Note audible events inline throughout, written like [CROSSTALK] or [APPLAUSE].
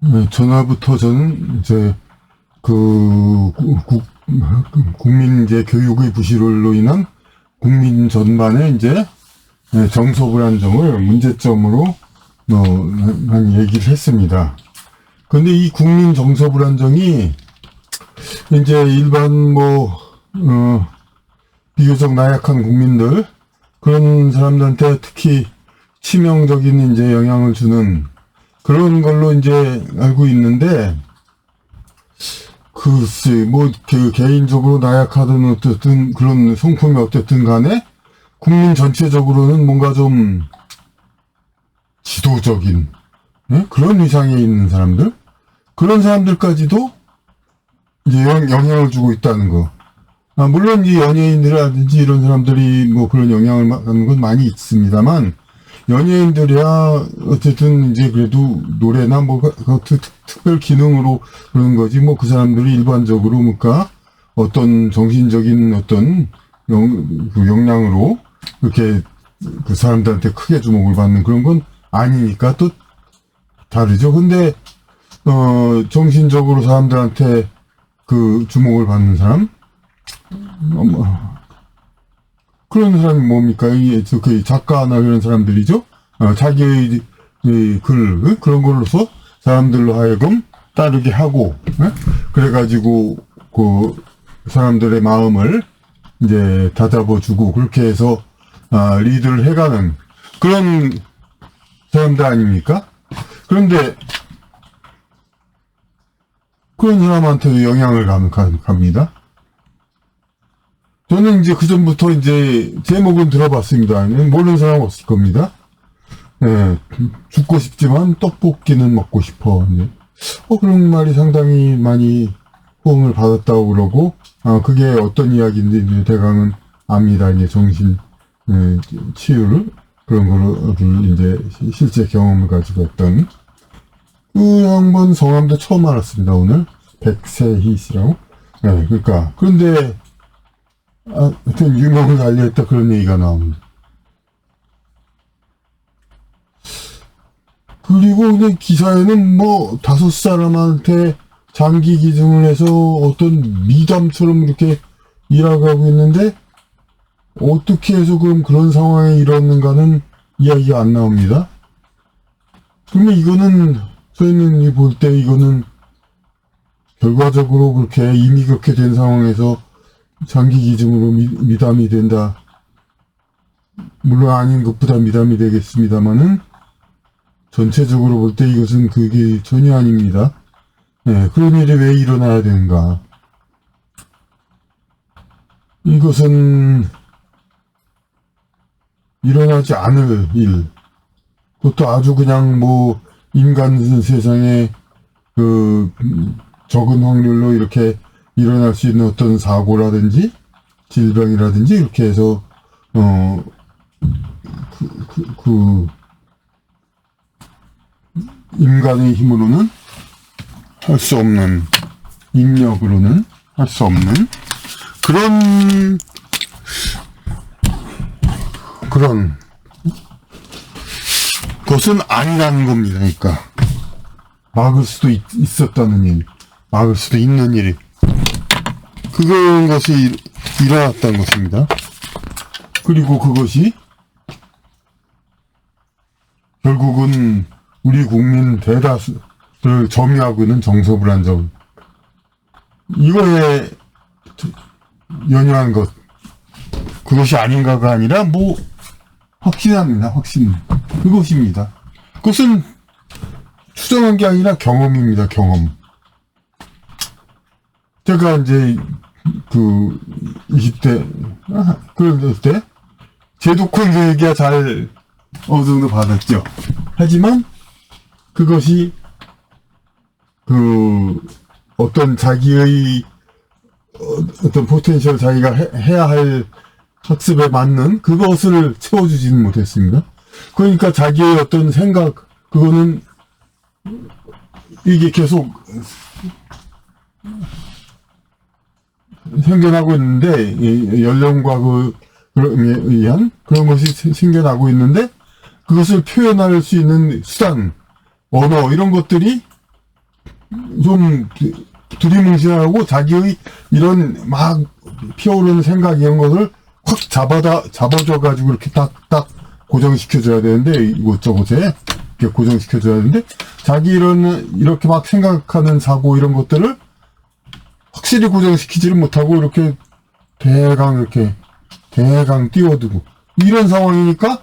네, 전화부터 저는 이제 그 구- 국, 국민 이제 교육의 부실로 인한 국민 전반의 이제 네, 정서 불안정을 문제점으로 어, 한 얘기를 했습니다. 근데 이 국민 정서 불안정이 이제 일반 뭐 어, 비교적 나약한 국민들 그런 사람들한테 특히 치명적인 이제 영향을 주는 그런 걸로 이제 알고 있는데 글쎄 뭐그 개인적으로 나약하든 어쨌든 그런 성품이 어쨌든 간에 국민 전체적으로는 뭔가 좀 지도적인 예? 그런 위상에 있는 사람들 그런 사람들까지도 이제 영, 영향을 주고 있다는 거. 아, 물론 이 연예인이라든지 이런 사람들이 뭐 그런 영향을 받는 건 많이 있습니다만 연예인들이야. 어쨌든 이제 그래도 노래나 뭐 그, 그 특, 특별 기능으로 그런 거지. 뭐 그 사람들이 일반적으로 뭔가 어떤 정신적인 어떤 영, 그 역량으로 이렇게 그 사람들한테 크게 주목을 받는 그런 건 아니니까 또 다르죠. 근데 어 정신적으로 사람들한테 그 주목을 받는 사람? 어, 뭐, 그런 사람이 뭡니까? 이, 저, 그 작가나 그런 사람들이죠? 어, 자기의 이 글, 어? 그런 걸로서 사람들로 하여금 따르게 하고, 어? 그래가지고, 그, 사람들의 마음을 이제 다잡아주고, 그렇게 해서, 아, 리드를 해가는 그런 사람들 아닙니까? 그런데, 그런 사람한테도 영향을 갑니다. 저는 이제 그 전부터 이제 제목은 들어봤습니다. 모르는 사람 없을 겁니다. 예, 죽고 싶지만 떡볶이는 먹고 싶어. 이제. 어, 그런 말이 상당히 많이 호응을 받았다고 그러고, 아, 그게 어떤 이야기인지 이제 대강은 압니다. 이제 정신, 예, 치유를, 그런 거를 이제 시- 실제 경험을 가지고 했던. 그 양반 성함도 처음 알았습니다, 오늘. 백세희 씨라고. 예, 그러니까. 그런데, 아, 하여튼 유명을 알려했다 그런 얘기가 나옵니다. 그리고 이제 기사에는 뭐 다섯 사람한테 장기 기증을 해서 어떤 미담처럼 이렇게 일하고 있는데 어떻게 해서 그럼 그런 상황에 이뤘는가는 이야기가 안 나옵니다. 그러면 이거는 저희는 볼 때 이거는 결과적으로 그렇게 이미 그렇게 된 상황에서 장기 기증으로 미, 미담이 된다. 물론 아닌 것보다 미담이 되겠습니다만은 전체적으로 볼 때 이것은 그게 전혀 아닙니다. 예, 그런 일이 왜 일어나야 되는가? 이것은 일어나지 않을 일. 그것도 아주 그냥 뭐 인간 세상에 그 음, 적은 확률로 이렇게 일어날 수 있는 어떤 사고라든지 질병이라든지 이렇게 해서 어 그, 그, 그 인간의 힘으로는 할 수 없는 인력으로는 할 수 없는 그런 그런 것은 아니라는 겁니다. 그러니까 막을 수도 있, 있었다는 일, 막을 수도 있는 일, 그런 것이 일- 일어났다는 것입니다. 그리고 그것이 결국은 우리 국민 대다수를 점유하고 있는 정서불안정 이거에 연연한 것 그것이 아닌가가 아니라 뭐 확신합니다. 확신 그것입니다. 그것은 추정한 게 아니라 경험입니다. 경험. 제가 이제 그 20대 아, 그럴 때 제도권 교육이야 잘 어느 정도 받았죠. 하지만 그것이 그 어떤 자기의 어, 어떤 포텐셜 자기가 해, 해야 할 학습에 맞는 그것을 채워주지는 못했습니다. 그러니까 자기의 어떤 생각 그거는 이게 계속 생겨나고 있는데 이 연령과 그 의한 그런 것이 생- 생겨나고 있는데 그것을 표현할 수 있는 수단 언어 이런 것들이 좀 두리뭉실하고 자기의 이런 막 피어오르는 생각 이런 것을 확 잡아다 잡아줘 가지고 이렇게 딱딱 고정시켜 줘야 되는데 이곳저곳에 이렇게 고정시켜 줘야 되는데 자기 이런 이렇게 막 생각하는 사고 이런 것들을 확실히 고정시키지를 못하고 이렇게 대강 이렇게 대강 띄워두고 이런 상황이니까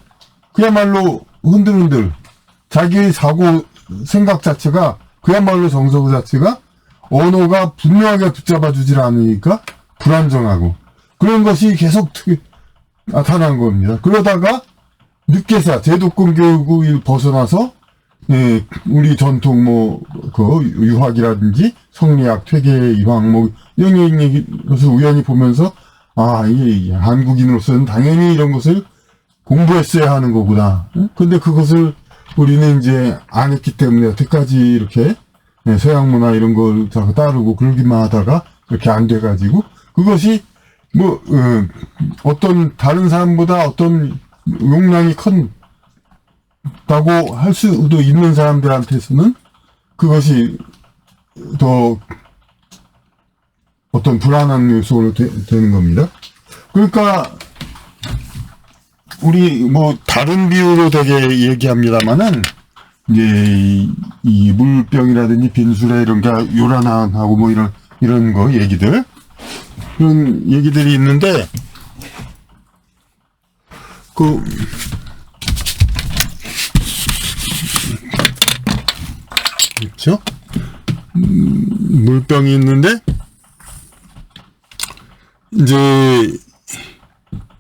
그야말로 흔들흔들 자기의 사고 생각 자체가 그야말로 정서 그 자체가 언어가 분명하게 붙잡아 주질 않으니까 불안정하고 그런 것이 계속 트- 나타난 겁니다. 그러다가 늦게서 제도권 교육을 벗어나서 예, 우리 전통 뭐, 그, 유학이라든지, 성리학, 퇴계, 이황, 뭐, 이런 것을 우연히 보면서, 아, 이게 한국인으로서는 당연히 이런 것을 공부했어야 하는 거구나. 예? 근데 그것을 우리는 이제 안 했기 때문에 여태까지 이렇게, 예, 서양 문화 이런 걸 따르고 그러기만 하다가 이렇게 안 돼가지고, 그것이 뭐, 어, 어떤 다른 사람보다 어떤 용량이 큰 다고 할 수도 있는 사람들한테서는 그것이 더 어떤 불안한 요소로 되, 는 겁니다. 그러니까 우리 뭐 다른 비유로 되게 얘기합니다만은 이제 이, 이 물병이라든지 빈술에 이런 게 요란하고 뭐 이런 이런 거 얘기들 그런 얘기들이 있는데 그 있죠? 음, 물병이 있는데, 이제,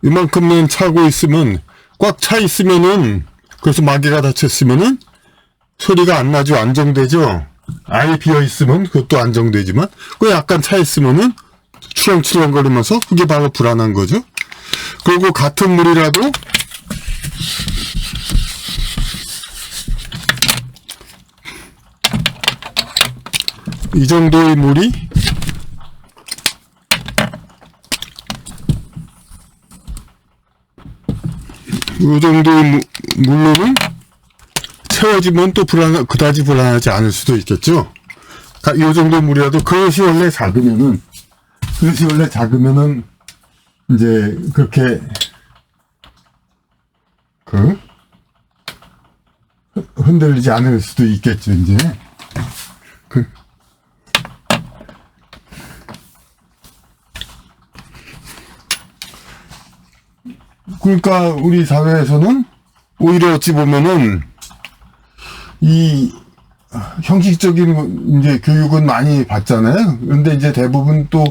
이만큼만 차고 있으면, 꽉 차 있으면은, 그래서 마개가 닫혔으면은, 소리가 안 나죠? 안정되죠? 아예 비어 있으면 그것도 안정되지만, 그 약간 차 있으면은, 추렁추렁거리면서 그게 바로 불안한 거죠? 그리고 같은 물이라도, 이 정도의 물이 이 정도의 무- 물로는 채워지면 또 불안 그다지 불안하지 않을 수도 있겠죠. 가- 이 정도 물이라도 그것이 원래 작으면은 그것이 원래 작으면은 이제 그렇게 그 흔- 흔들리지 않을 수도 있겠죠. 이제 그러니까 우리 사회에서는 오히려 어찌 보면은 이 형식적인 이제 교육은 많이 받잖아요. 근데 이제 대부분 또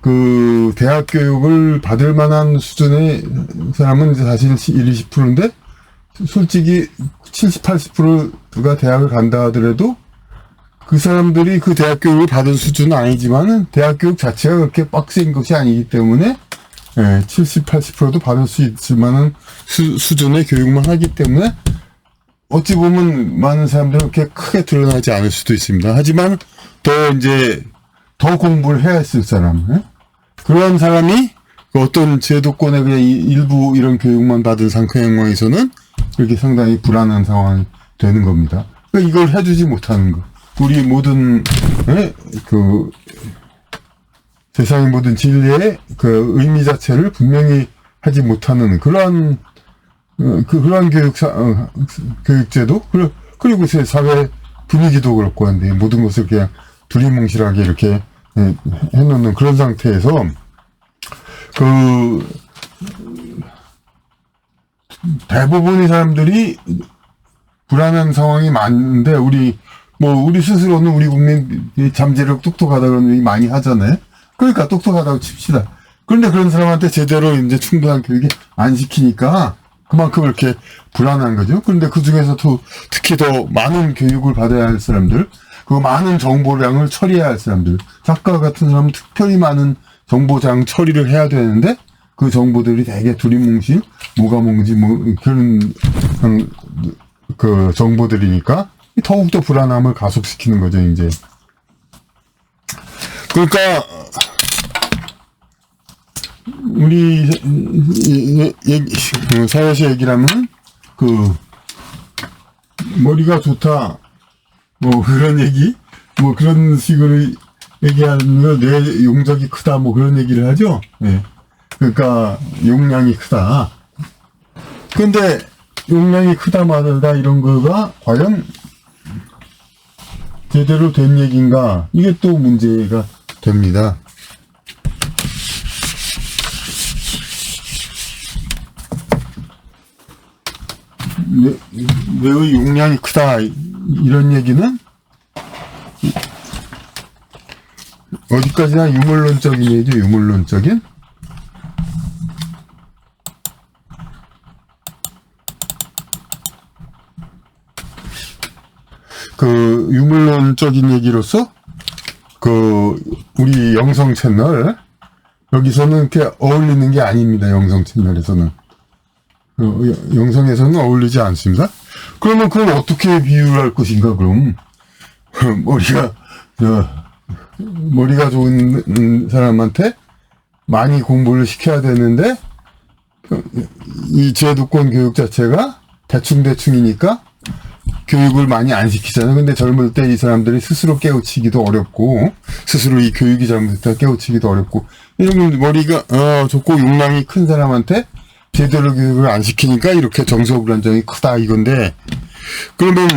그 대학 교육을 받을 만한 수준의 사람은 이제 사실 1, 20%인데 솔직히 70, 80%가 대학을 간다 하더라도 그 사람들이 그 대학 교육을 받은 수준은 아니지만은 대학 교육 자체가 그렇게 빡센 것이 아니기 때문에 예, 70, 80%도 받을 수 있을 만한 수, 수준의 교육만 하기 때문에 어찌 보면 많은 사람들은 그렇게 크게 드러나지 않을 수도 있습니다. 하지만 더 이제 더 공부를 해야 했을 사람, 예? 그런 사람이 그 어떤 제도권의 그냥 이- 일부 이런 교육만 받은 상태상황에서는 그렇게 상당히 불안한 상황이 되는 겁니다. 그러니까 이걸 해주지 못하는 거. 우리 모든 예? 그 세상의 모든 진리의 그 의미 자체를 분명히 하지 못하는 그러한 어, 그 그러한 교육사 어, 교육제도 그리고 제 사회 분위기도 그렇고 한데 모든 것을 그냥 두리뭉실하게 이렇게 예, 해놓는 그런 상태에서 그 대부분의 사람들이 불안한 상황이 많은데 우리 뭐 우리 스스로는 우리 국민이 잠재력 똑똑하다 그런 얘기 많이 하잖아요. 그러니까 똑똑하다고 칩시다. 그런데 그런 사람한테 제대로 이제 충분한 교육이 안 시키니까 그만큼 이렇게 불안한 거죠. 그런데 그 중에서도 특히 더 많은 교육을 받아야 할 사람들, 그 많은 정보량을 처리해야 할 사람들, 작가 같은 사람은 특별히 많은 정보장 처리를 해야 되는데 그 정보들이 되게 두리뭉실, 뭐가 뭔지 뭐 그런 음, 그 정보들이니까 더욱더 불안함을 가속시키는 거죠, 이제. 그러니까 우리 얘기, 사회에서 얘기를 하면 그 머리가 좋다 뭐 그런 얘기 뭐 그런 식으로 얘기하는 거, 뇌 용적이 크다, 뭐 그런 얘기를 하죠. 예. 그러니까 용량이 크다. 근데 용량이 크다 마다 이런 거가 과연 제대로 된 얘기인가? 이게 또 문제가 됩니다. 뇌, 뇌의 용량이 크다 이- 이런 얘기는? 어디까지나 유물론적인 얘기죠 유물론적인? 그 유물론적인 얘기로서 그 우리 영성 채널 여기서는 이렇게 어울리는 게 아닙니다 영성 채널에서는 영성에서는 어울리지 않습니다. 그러면 그걸 어떻게 비유할 것인가, 그럼? [LAUGHS] 머리가, 저, 머리가 좋은 음, 사람한테 많이 공부를 시켜야 되는데, 그, 이 제도권 교육 자체가 대충대충이니까 교육을 많이 안 시키잖아요. 근데 젊을 때 이 사람들이 스스로 깨우치기도 어렵고, 스스로 이 교육이 잘못됐다 깨우치기도 어렵고, 이런 머리가, 어, 좋고 용량이 큰 사람한테 제대로 교육을 안 시키니까 이렇게 정서 불안정이 크다 이건데, 그러면,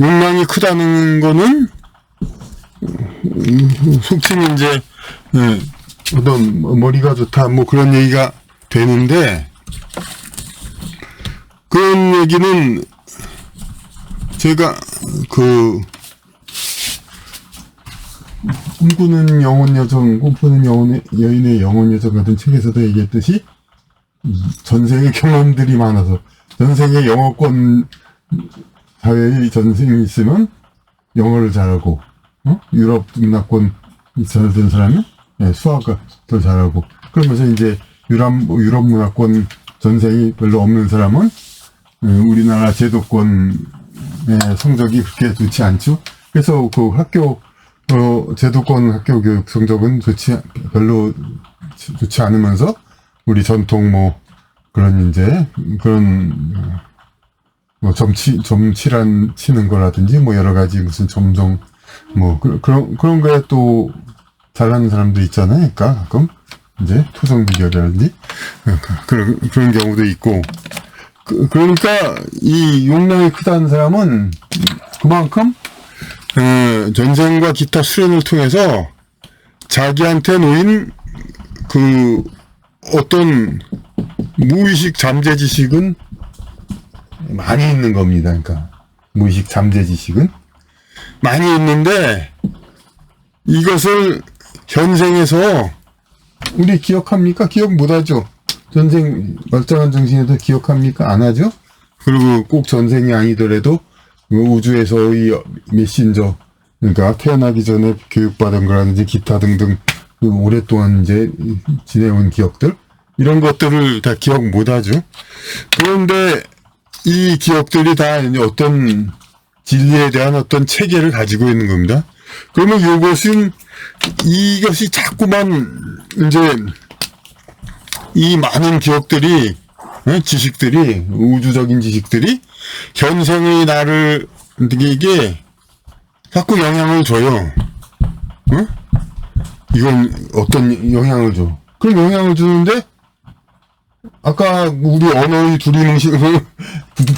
용량이 크다는 거는, 음, 속칭 이제, 예, 어떤 머리가 좋다, 뭐 그런 얘기가 되는데, 그런 얘기는 제가 그 꿈꾸는 영혼 여정, 꿈꾸는 영혼 여인의 영혼 여정 같은 책에서도 얘기했듯이 이 전생의 경험들이 많아서 전생의 영어권 사회의 전생이 있으면 영어를 잘하고 어? 유럽 문화권 살던 사람은 예, 수학을 더 잘하고 그러면서 이제 유럽 유럽 문화권 전생이 별로 없는 사람은 예, 우리나라 제도권의 성적이 그렇게 좋지 않죠. 그래서 그 학교 어, 제도권 학교 교육 성적은 좋지 별로 좋지 않으면서 우리 전통 뭐 그런 이제 그런 어, 뭐 점치 점치란 치는 거라든지 뭐 여러 가지 무슨 점정 뭐 그, 그런 그런 거에 또 잘하는 사람도 있잖아요. 그러니까 가끔 이제 토성 비결이라든지 [LAUGHS] 그런 그런 경우도 있고 그, 그러니까 이 용량이 크다는 사람은 그만큼 어, 전쟁과 기타 수련을 통해서 자기한테 놓인 그 어떤 무의식 잠재 지식은 많이 있는 겁니다. 그러니까 무의식 잠재 지식은 많이 있는데 이것을 현생에서 우리 기억합니까? 기억 못하죠. 전생 멀쩡한 정신에도 기억합니까? 안 하죠? 그리고 꼭 전생이 아니더라도 그 우주에서의 메신저 그러니까 태어나기 전에 교육받은 거라든지 기타 등등 그 오랫동안 이제 지내온 기억들 이런 것들을 다 기억 못하죠. 그런데 이 기억들이 다 어떤 진리에 대한 어떤 체계를 가지고 있는 겁니다. 그러면 이것은 이것이 자꾸만 이제 이 많은 기억들이 어, 지식들이 우주적인 지식들이 현생의 나를 이게 자꾸 영향을 줘요. 어? 이건 어떤 영향을 줘? 그럼 영향을 주는데 아까 우리 언어의 두리뭉실 [LAUGHS]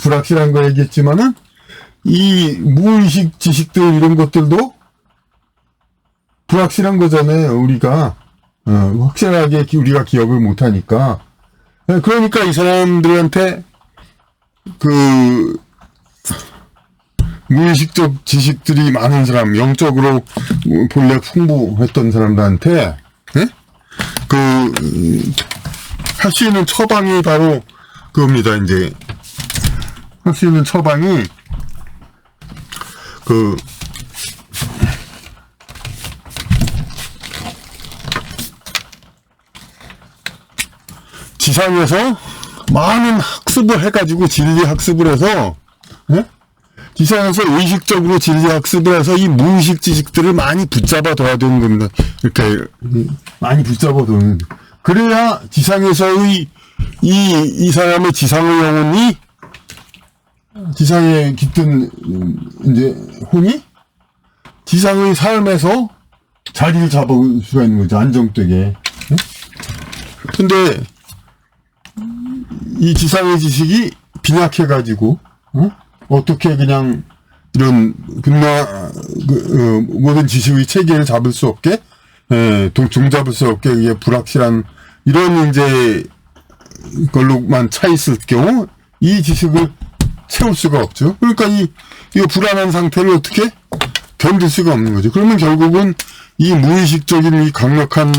불확실한 거 얘기했지만은 이 무의식 지식들 이런 것들도 불확실한 거잖아요. 우리가 어, 확실하게 기- 우리가 기억을 못하니까 네, 그러니까 이 사람들한테 그 무의식적 지식들이 많은 사람, 영적으로 본래 풍부했던 사람들한테 그할 수 있는 처방이 바로 그겁니다. 이제 할 수 있는 처방이 그 지상에서 많은 학습을 해가지고 진리 학습을 해서 예? 지상에서 의식적으로 진리 학습을 해서 이 무의식 지식들을 많이 붙잡아 둬야 되는 겁니다. 이렇게 많이 붙잡아 두는. 그래야 지상에서의 이, 이 사람의 지상의 영혼이 지상에 깃든 음, 이제 혼이 지상의 삶에서 자리를 잡을 수가 있는 거죠 안정되게. 응? 근데 이 지상의 지식이 빈약해가지고 어? 어떻게 그냥 이런 근나 그, 어, 모든 지식의 체계를 잡을 수 없게 예, 동 종잡을 수 없게 이게 불확실한 이런 이제 걸로만 차 있을 경우 이 지식을 채울 수가 없죠. 그러니까 이 이거 불안한 상태를 어떻게 견딜 수가 없는 거죠. 그러면 결국은 이 무의식적인 이 강력한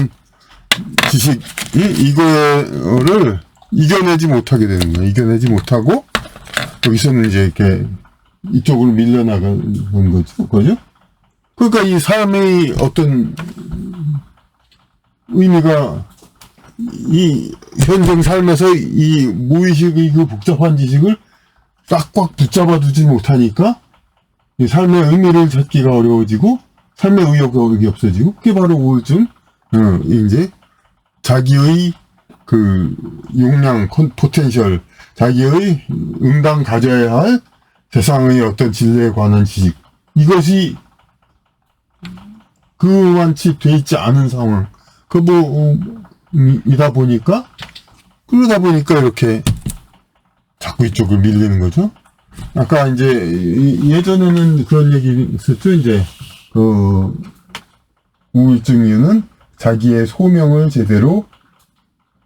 지식 이 이거를 이겨내지 못하게 되는 거예요. 이겨내지 못하고 여기서는 이제 이렇게 이쪽으로 밀려나가는 거죠. 그죠? 그러니까 이 삶의 어떤 의미가 이 현생 삶에서 이 무의식의 그 복잡한 지식을 꽉꽉 붙잡아 두지 못하니까 이 삶의 의미를 찾기가 어려워지고 삶의 의욕이 없어지고 그게 바로 우울증, 어, 이제 자기의 그 용량, 콘, 포텐셜, 자기의 응당 가져야 할 세상의 어떤 진리에 관한 지식 이것이 그만치 돼 있지 않은 상황 그뭐이다 보니까 그러다 보니까 이렇게 자꾸 이쪽을 밀리는 거죠. 아까 이제 이- 예전에는 그런 얘기 있었죠. 이제 그 우울증 이유는 자기의 소명을 제대로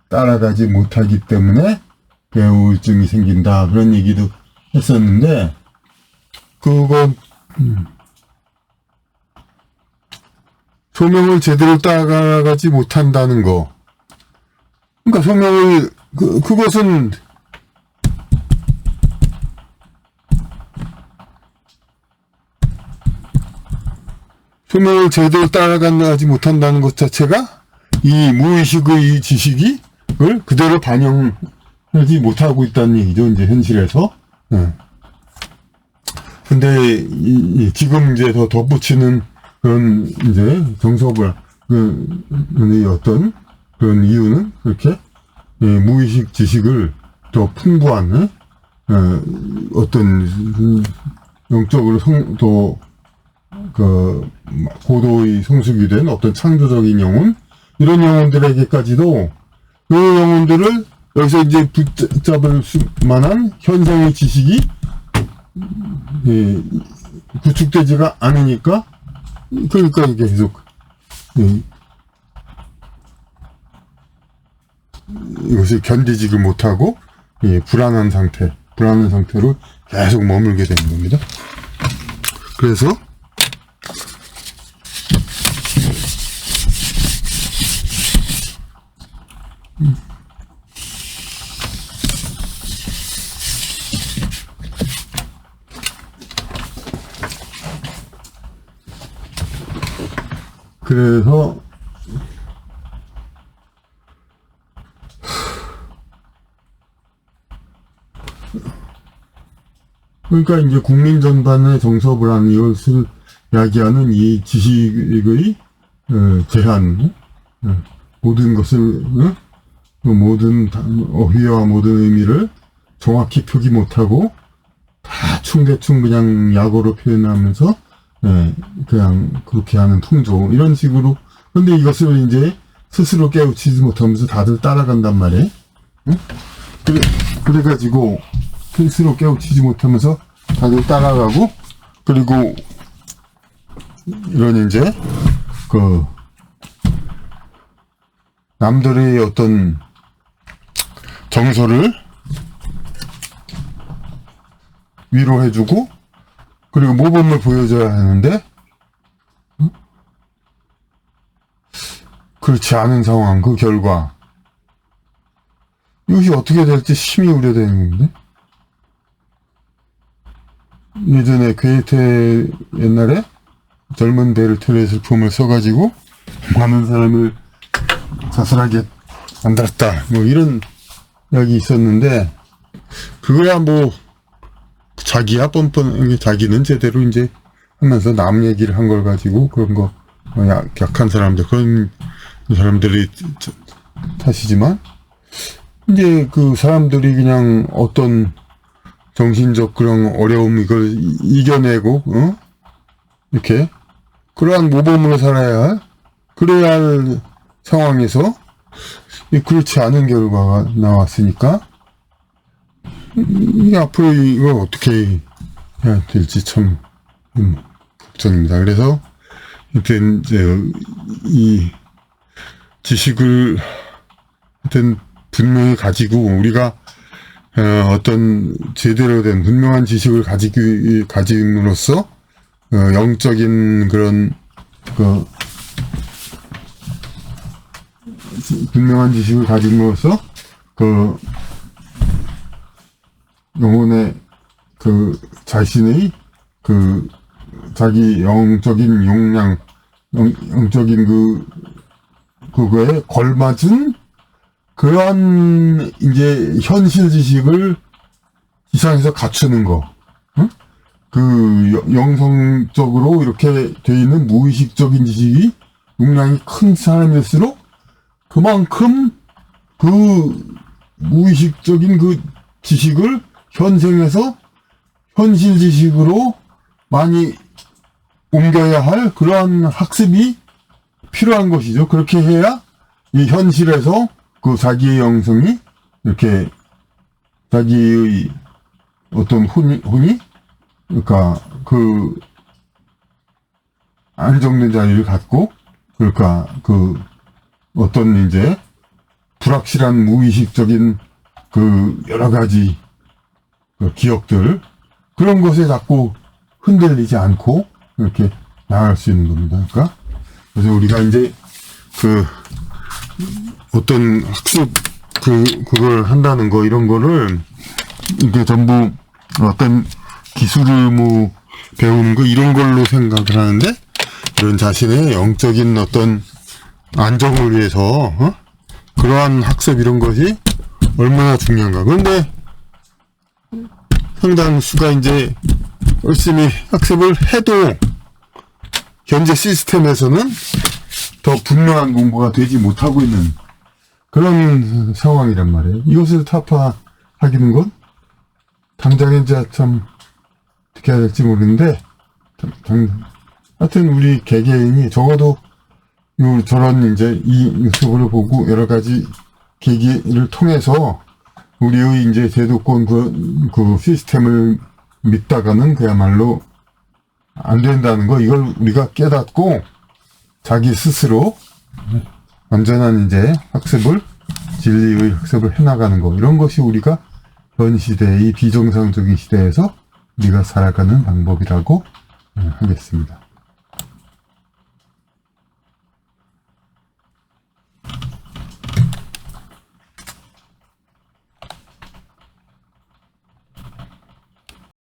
따라가지 못하기 때문에 그 우울증이 생긴다. 그런 얘기도 했었는데 음, 소명을 제대로 따라가지 못한다는 거. 그러니까 소명을 그 그것은 소명을 제대로 따라가지 못한다는 것 자체가 이 무의식의 이 지식이 을 그대로 반영하지 못하고 있다는 얘기죠. 이제 현실에서. 예. 근데 이, 이 지금 이제 더 덧붙이는 그런 이제 정서불 그, 의 어떤 그런 이유는 그렇게 예, 무의식 지식을 더 풍부한 예? 어, 어떤 그 영적으로 성, 더 그, 고도의 성숙이 된 어떤 창조적인 영혼, 이런 영혼들에게까지도 그 영혼들을 여기서 이제 붙잡을 수 만한 현상의 지식이, 예, 구축되지가 않으니까, 그러니까 이게 계속, 예, 이것을 견디지를 못하고, 예, 불안한 상태, 불안한 상태로 계속 머물게 되는 겁니다. 그래서, 그래서 그러니까 이제 국민 전반의 정서 불안 이것을 야기하는 이 지식의 어, 제한, 어, 모든 것을 어? 그 모든 다- 어휘와 모든 의미를 정확히 표기 못하고 대충 대충 그냥 약어로 표현하면서 예, 그냥 그렇게 하는 통조 이런 식으로 근데 이것을 이제 스스로 깨우치지 못하면서 다들 따라간단 말이에요. 응? 그래 그래가지고 스스로 깨우치지 못하면서 다들 따라가고 그리고 이런 이제 그 남들의 어떤 정서를 위로해주고 그리고 모범을 보여줘야 하는데? 응? 그렇지 않은 상황 그 결과. 이것이 어떻게 될지 심히 우려되는 건데? 예전에 괴테 옛날에 젊은 베르테르의 슬픔을 써가지고 많은 사람을 자살하게 만들었다. 뭐 이런 이야기 있었는데 그거야 뭐 자기야 뻔뻔 자기는 제대로 이제 하면서 남 얘기를 한 걸 가지고 그런 거 어, 약, 약한 사람들 그런 사람들이 저- 탓이지만 이제 그 사람들이 그냥 어떤 정신적 그런 어려움 이걸 이- 이겨내고 어? 이렇게 그러한 모범으로 살아야 할 그래야 할 상황에서 이 그렇지 않은 결과가 나왔으니까 이 앞으로 이걸 어떻게 해야 될지 참 음, 걱정입니다. 그래서 하여튼 이제 이 지식을 하여튼 분명히 가지고 우리가 어, 어떤 제대로 된 분명한 지식을 가지기 가짐으로써 어, 영적인 그런 그 분명한 지식을 가짐으로써 그 영혼의 그 자신의 그 자기 영적인 용량 영, 영적인 그 그거에 걸맞은 그러한 이제 현실 지식을 이상에서 갖추는 거. 응? 그 여- 영성적으로 이렇게 돼 있는 무의식적인 지식이 용량이 큰 사람일수록 그만큼 그 무의식적인 그 지식을 현생에서 현실 지식으로 많이 옮겨야 할 그러한 학습이 필요한 것이죠. 그렇게 해야 이 현실에서 그 자기의 영성이 이렇게 자기의 어떤 혼이, 혼이 그러니까 그 안정된 자리를 갖고 그러니까 그 어떤 이제 불확실한 무의식적인 그 여러 가지 그 기억들 그런 것에 자꾸 흔들리지 않고 이렇게 나갈 수 있는 겁니다. 그러니까 그래서 우리가 이제 그 어떤 학습 그 그걸 한다는 거 이런 거를 이게 전부 어떤 기술을 뭐 배우는 거 이런 걸로 생각을 하는데 이런 자신의 영적인 어떤 안정을 위해서 어? 그러한 학습 이런 것이 얼마나 중요한가. 그런데 상당수가 이제 열심히 학습을 해도 현재 시스템에서는 더 분명한 공부가 되지 못하고 있는 그런 상황이란 말이에요. 이것을 타파하기는 건 당장에 이제 참 어떻게 해야 될지 모르는데 당, 당- 하여튼 우리 개개인이 적어도 요 저런 이제 이 유튜브를 보고 여러 가지 계기를 통해서 우리의 이제 제도권 그, 그 시스템을 믿다가는 그야말로 안 된다는 거 이걸 우리가 깨닫고 자기 스스로 완전한 이제 학습을 진리의 학습을 해나가는 거 이런 것이 우리가 현 시대의 비정상적인 시대에서 우리가 살아가는 방법이라고 음, 하겠습니다.